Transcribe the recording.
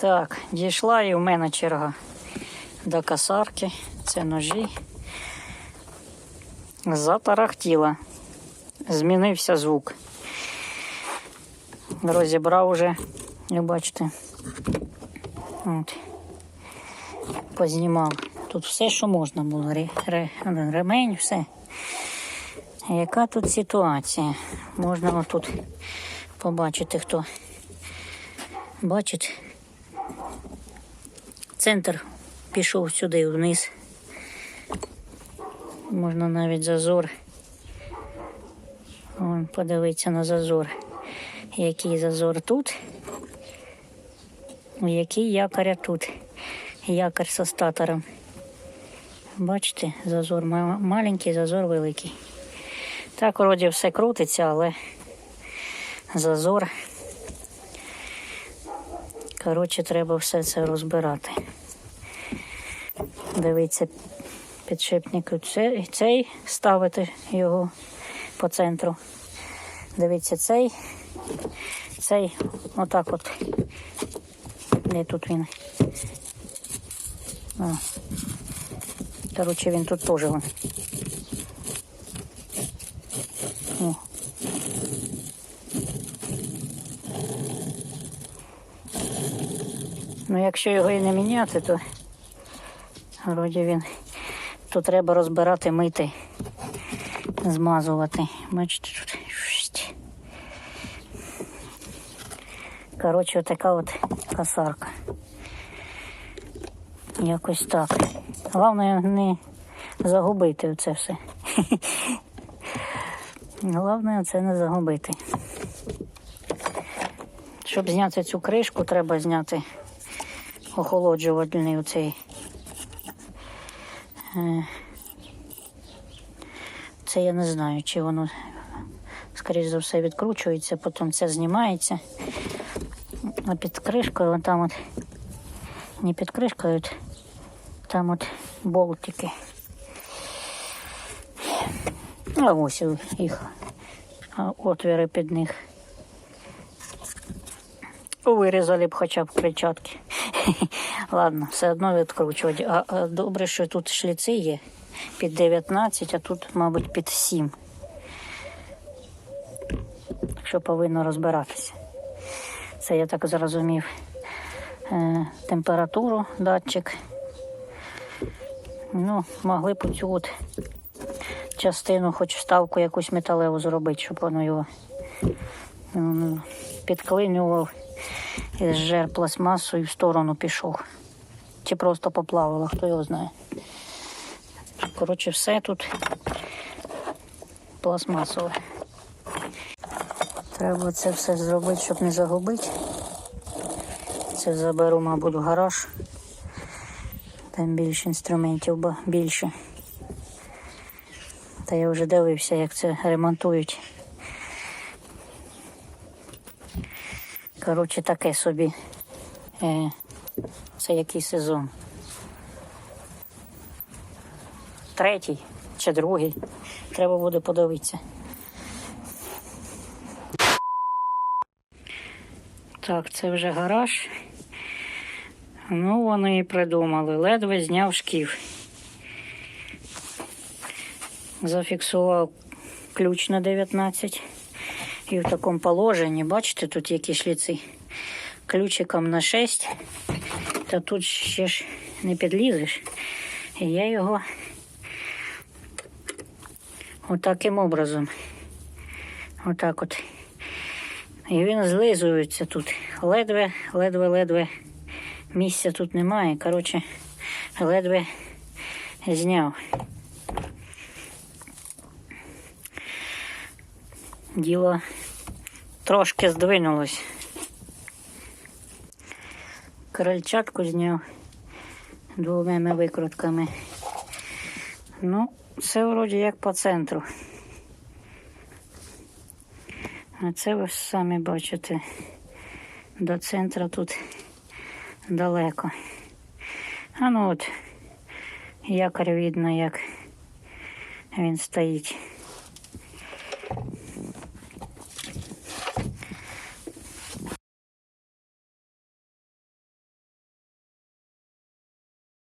Так, дійшла і в мене черга до косарки. Це ножі. Затарахтіла. Змінився звук. Розібрав уже, як бачите. От. Познімав. Тут все, що можна було. Ре, ре, ремень, все. Яка тут ситуація? Можна отут побачити, хто бачить. Центр пішов сюди вниз. Можна навіть зазор. Вон, подивитися на зазор. Який зазор тут, який якоря тут. Якорь со статором. Бачите, зазор маленький, зазор великий. Так, вроді все крутиться, але зазор. Коротше, треба все це розбирати. Дивіться, підшипник цей, цей ставити його по центру. Дивіться, цей, цей, отак от. Де тут він? Коротше, він тут теж. Ну, якщо його і не міняти, то вроді він то треба розбирати, мити, змазувати. Бачите, тут. Коротше, така от косарка. Якось так. Головне не загубити це все. Головне це не загубити. Щоб зняти цю кришку, треба зняти охолоджувальний оцей. е, Це я не знаю, чи воно, скоріш за все, відкручується, потім це знімається. А під кришкою, вон там от, не під кришкою, там от болтики. А ось їх отвіри під них. Вирізали б хоча б кричатки. Ладно, все одно відкручувати. А, добре, що тут шліци є під 19, а тут, мабуть, під 7. Так що повинно розбиратися. Це я так зрозумів. Е, температуру датчик. Ну, могли б цю от частину, хоч вставку якусь металеву зробити, щоб воно його підклинював і зжер пластмасу і в сторону пішов. Чи просто поплавило, хто його знає. Коротше, все тут пластмасове. Треба це все зробити, щоб не загубити. Це заберу, мабуть, в гараж. Там більше інструментів, бо більше. Та я вже дивився, як це ремонтують. Коротше, таке собі. Е, це який сезон? Третій чи другий. Треба буде подивитися. Так, це вже гараж. Ну, вони і придумали. Ледве зняв шкіф. Зафіксував ключ на 19. І в такому положенні, бачите, тут які шліци. Ключиком на 6. Та тут ще ж не підлізеш. І я його отаким образом. Отак от. І він злизується тут. Ледве, ледве, ледве. Місця тут немає. Коротше, ледве зняв. Діло трошки здвинулось. Крильчатку зняв двома викрутками. Ну, це вроді як по центру. А це ви самі бачите, до центру тут далеко. А ну от якорь видно, як він стоїть.